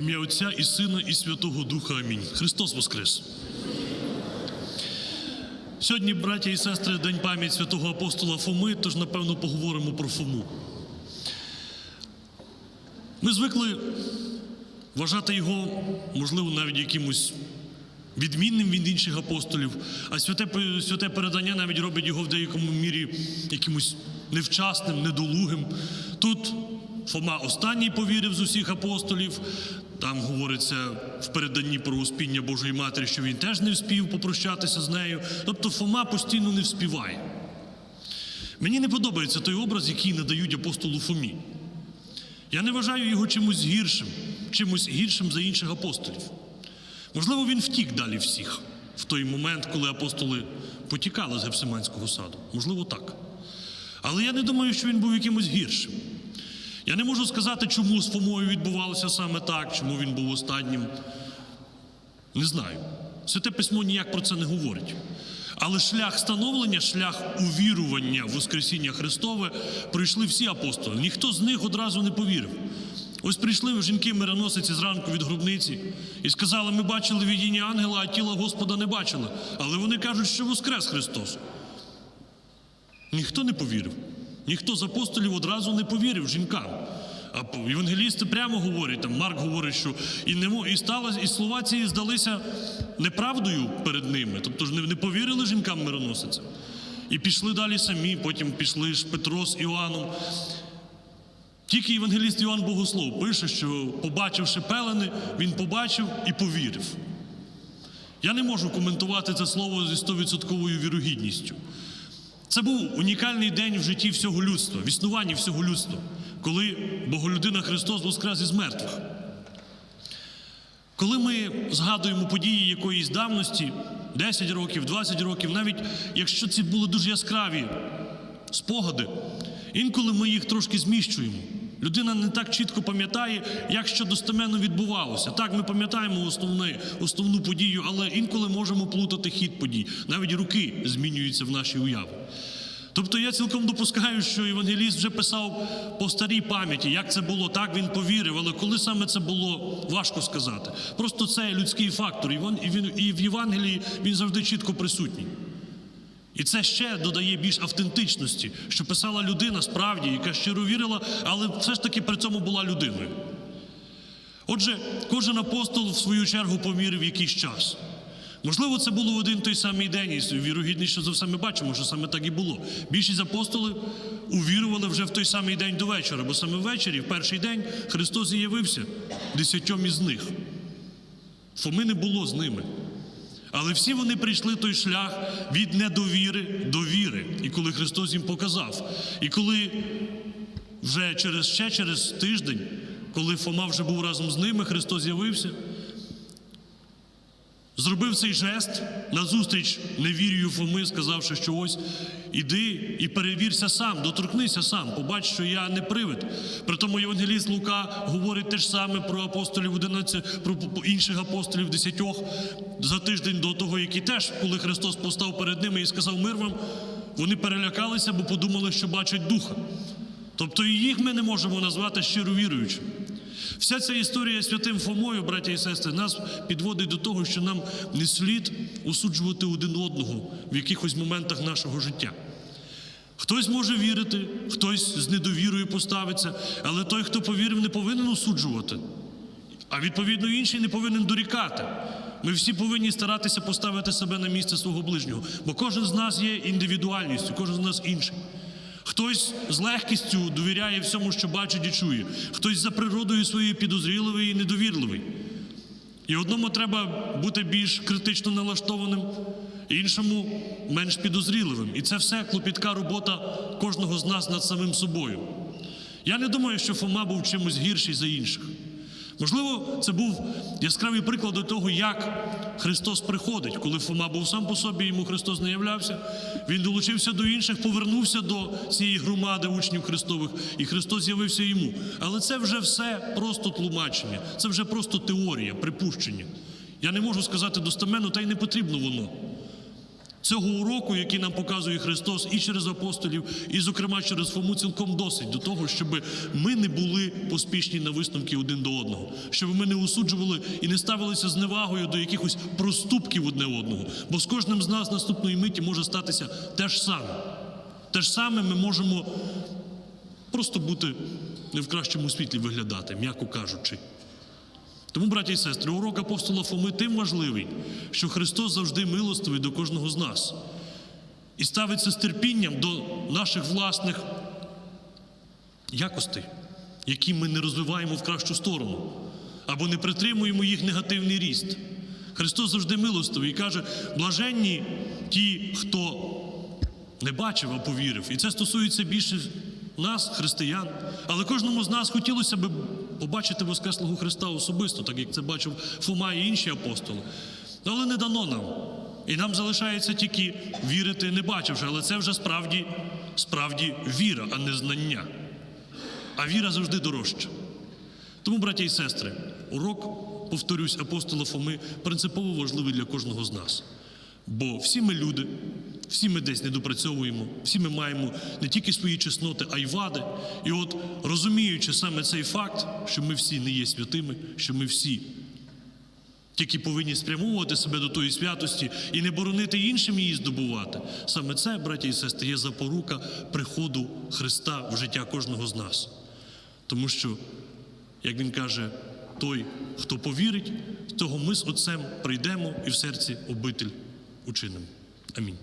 Ім'я Отця і Сина, і Святого Духа. Амінь. Христос Воскрес. Сьогодні, браття і сестри, день пам'ять святого апостола Фоми, тож, напевно, поговоримо про Фому. Ми звикли вважати його, можливо, навіть якимось відмінним від інших апостолів, а святе, святе передання навіть робить його в деякому мірі якимось невчасним, недолугим. Тут Фома останній повірив з усіх апостолів. Там говориться в переданні про успіння Божої Матері, що він теж не вспів попрощатися з нею. Тобто Фома постійно не вспіває. Мені не подобається той образ, який надають апостолу Фомі. Я не вважаю його чимось гіршим, чимось гіршим за інших апостолів. Можливо, він втік далі всіх в той момент, коли апостоли потікали з Гефсиманського саду. Можливо, так. Але я не думаю, що він був якимось гіршим. Я не можу сказати, чому з Фомою відбувалося саме так, чому він був останнім. Не знаю. Святе письмо ніяк про це не говорить. Але шлях становлення, шлях увірування в Воскресіння Христове пройшли всі апостоли. Ніхто з них одразу не повірив. Ось прийшли жінки мироносиці зранку від гробниці і сказали: ми бачили видіння ангела, а тіла Господа не бачили. Але вони кажуть, що Воскрес Христос. Ніхто не повірив. Ніхто з апостолів одразу не повірив жінкам. А євангелісти прямо говорять, там Марк говорить, що і не і сталося, і слова ці здалися неправдою перед ними. Тобто ж не, не повірили жінкам мироносицям. І пішли далі самі, потім пішли ж Петро з Іоанном. Тільки євангеліст Іоанн Богослов пише, що побачивши пелени, він побачив і повірив. Я не можу коментувати це слово зі стовідсотковою вірогідністю. Це був унікальний день в житті всього людства, в існуванні всього людства, коли Боголюдина Христос воскрес із мертвих. Коли ми згадуємо події якоїсь давності, 10 років, 20 років, навіть якщо ці були дуже яскраві спогади, інколи ми їх трошки зміщуємо. Людина не так чітко пам'ятає, як що достеменно відбувалося. Так, ми пам'ятаємо основне, основну подію, але інколи можемо плутати хід подій. Навіть руки змінюються в нашій уяві. Тобто я цілком допускаю, що Євангеліст вже писав по старій пам'яті, як це було, так він повірив, але коли саме це було, важко сказати. Просто це людський фактор, і в Євангелії він завжди чітко присутній. І це ще додає більш автентичності, що писала людина справді, яка щиро вірила, але все ж таки при цьому була людиною. Отже, кожен апостол в свою чергу помірив якийсь час. Можливо, це було в один той самий день, і вірогідніше за все ми бачимо, що саме так і було. Більшість апостолів увірували вже в той самий день до вечора, бо саме ввечері, в перший день, Христос з'явився десятьом із них. Фоми не було з ними. Але всі вони прийшли той шлях від недовіри до віри. І коли Христос їм показав, і коли вже через ще через тиждень, коли Фома вже був разом з ними, Христос з'явився, зробив цей жест назустріч невірію Фоми, сказавши, що ось іди і перевірся сам, доторкнися сам, побач, що я не привид. Притому Євангеліст Лука говорить те ж саме про апостолів 11, про інших апостолів десятьох за тиждень до того, які теж, коли Христос постав перед ними і сказав мир вам, вони перелякалися, бо подумали, що бачать духа. Тобто і їх ми не можемо назвати щиро віруючим. Вся ця історія святим Фомою, браття і сестри, нас підводить до того, що нам не слід осуджувати один одного в якихось моментах нашого життя. Хтось може вірити, хтось з недовірою поставиться, але той, хто повірив, не повинен осуджувати. А відповідно інший не повинен дорікати. Ми всі повинні старатися поставити себе на місце свого ближнього, бо кожен з нас є індивідуальністю, кожен з нас інший. Хтось з легкістю довіряє всьому, що бачить і чує, хтось за природою своєю підозріливий і недовірливий. І одному треба бути більш критично налаштованим, іншому менш підозріливим. І це все клопітка робота кожного з нас над самим собою. Я не думаю, що Фома був чимось гірший за інших. Можливо, це був яскравий приклад до того, як Христос приходить. Коли Фома був сам по собі, йому Христос не являвся. Він долучився до інших, повернувся до цієї громади учнів Христових, і Христос з'явився йому. Але це вже все просто тлумачення, це вже просто теорія, припущення. Я не можу сказати достеменно, та й не потрібно воно. Цього уроку, який нам показує Христос і через апостолів, і, зокрема, через Фому, цілком досить до того, щоб ми не були поспішні на висновки один до одного, щоб ми не осуджували і не ставилися з невагою до якихось проступків одне одного. Бо з кожним з нас наступної миті може статися те ж саме. Те ж саме ми можемо просто бути не в кращому світлі виглядати, м'яко кажучи. Тому, браті і сестри, урок апостола Фоми тим важливий, що Христос завжди милостивий до кожного з нас і ставиться з терпінням до наших власних якостей, які ми не розвиваємо в кращу сторону або не притримуємо їх негативний ріст. Христос завжди милостивий і каже: блаженні ті, хто не бачив, а повірив. І це стосується більше нас, християн. Але кожному з нас хотілося б побачити Воскреслого Христа особисто, так як це бачив Фома і інші апостоли. Але не дано нам. І нам залишається тільки вірити, не бачивши. Але це вже справді, справді віра, а не знання. А віра завжди дорожча. Тому, браті і сестри, урок, повторюсь, апостола Фоми принципово важливий для кожного з нас. Бо всі ми люди, всі ми десь недопрацьовуємо, всі ми маємо не тільки свої чесноти, а й вади. І от розуміючи саме цей факт, що ми всі не є святими, що ми всі тільки повинні спрямовувати себе до тої святості і не боронити іншим її здобувати. Саме це, браті і сестри, є запорука приходу Христа в життя кожного з нас. Тому що, як він каже, той, хто повірить, того ми з Отцем прийдемо і в серці обитель учинимо. Амінь.